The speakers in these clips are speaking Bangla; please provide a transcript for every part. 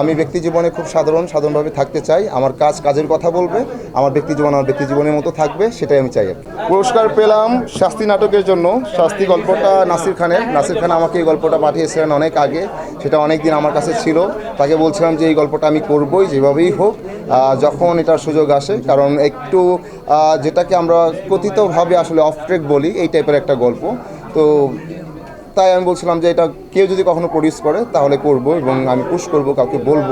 আমি ব্যক্তি জীবনে খুব সাধারণ, সাধারণভাবে থাকতে চাই। আমার কাজ কাজের কথা বলবে, আমার ব্যক্তি জীবন আমার ব্যক্তি জীবনের মতো থাকবে, সেটাই আমি চাই পুরস্কার পেলাম শাস্তি নাটকের জন্য। শাস্তি গল্পটা নাসির খানের। নাসির খান আমাকে এই গল্পটা পাঠিয়েছিলেন অনেক আগে। সেটা অনেক দিন আমার কাছে ছিল। তাকে বলছিলাম যে, এই গল্পটা আমি করবই, যেভাবেই হোক যখন এটার সুযোগ আসে। কারণ একটু যেটাকে আমরা কথিতভাবে আসলে অফ ট্রেক বলি, এই টাইপের একটা গল্প। তো তাই আমি বলছিলাম যে এটা কেউ যদি কখনো প্রডিউস করে, তাহলে করব এবং আমি পুশ করব, কাউকে বলব।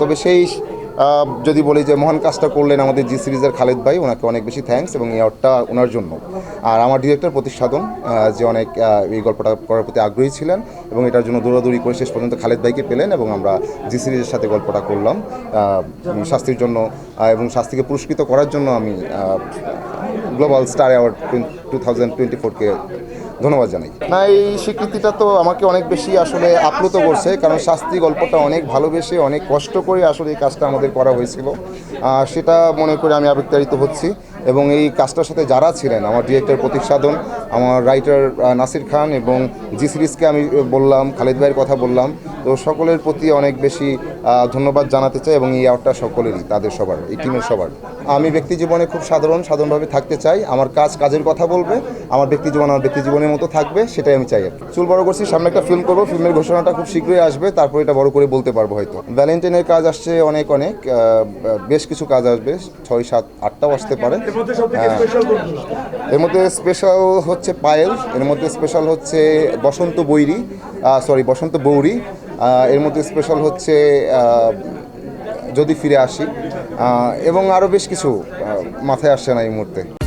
তবে সেই যদি বলি যে মহান কাজটা করলেন আমাদের জি সিরিজের খালেদ ভাই, ওনাকে অনেক বেশি থ্যাঙ্কস এবং এই অর্ডটা ওনার জন্য। আর আমার ডিরেক্টর প্রতিষ্ঠাদন যে অনেক এই গল্পটা করার প্রতি আগ্রহী ছিলেন এবং এটার জন্য দৌড়াদৌড়ি করে শেষ পর্যন্ত খালেদ ভাইকে পেলেন এবং আমরা জি সিরিজের সাথে গল্পটা করলাম। শাস্তির জন্য এবং শাস্তিকে পুরস্কৃত করার জন্য আমি global star award two thousand twenty ফোরকে ধন্যবাদ জানাই। না, এই স্বীকৃতিটা তো আমাকে অনেক বেশি আসলে আপ্লুত করছে, কারণ শাস্তি গল্পটা অনেক ভালোবেসে, অনেক কষ্ট করে আসলে এই কাজটা আমাদের করা হয়েছিল। সেটা মনে করে আমি আবেগতাড়িত হচ্ছি এবং এই কাজটার সাথে যারা ছিলেন, আমার ডিরেক্টর প্রতীক সাধন, আমার রাইটার নাসির খান এবং জি সিরিজকে আমি বললাম, খালেদ ভাইয়ের কথা বললাম তো সকলের প্রতি অনেক বেশি ধন্যবাদ জানাতে চাই এবং এই অ্যাওয়ার্ডটা সকলেরই তাদের সবার এই টিমের সবার আমি ব্যক্তি জীবনে খুব সাধারণ সাধারণভাবে থাকতে চাই আমার কাজ কাজের কথা বলবে আমার ব্যক্তি জীবন আমার ব্যক্তি জীবনের মতো থাকবে সেটাই আমি চাই আর কি। চুল বড় করছি সামনে একটা ফিল্ম করব ফিল্মের ঘোষণাটা খুব শীঘ্রই আসবে তারপর এটা বড় করে বলতে পারব হয়তো ভ্যালেন্টাইনের কাজ আসছে অনেক অনেক বেশ কিছু কাজ আসবে ছয় সাত আটটাও আসতে পারে হ্যাঁ। এর মধ্যে স্পেশাল হচ্ছে পায়েল এর মধ্যে স্পেশাল হচ্ছে বসন্ত বৈরি সরি বসন্ত বৌরি এর মধ্যে স্পেশাল হচ্ছে যদি ফিরে আসি। এবং আরও বেশ কিছু মাথায় আসছে না এই মুহূর্তে।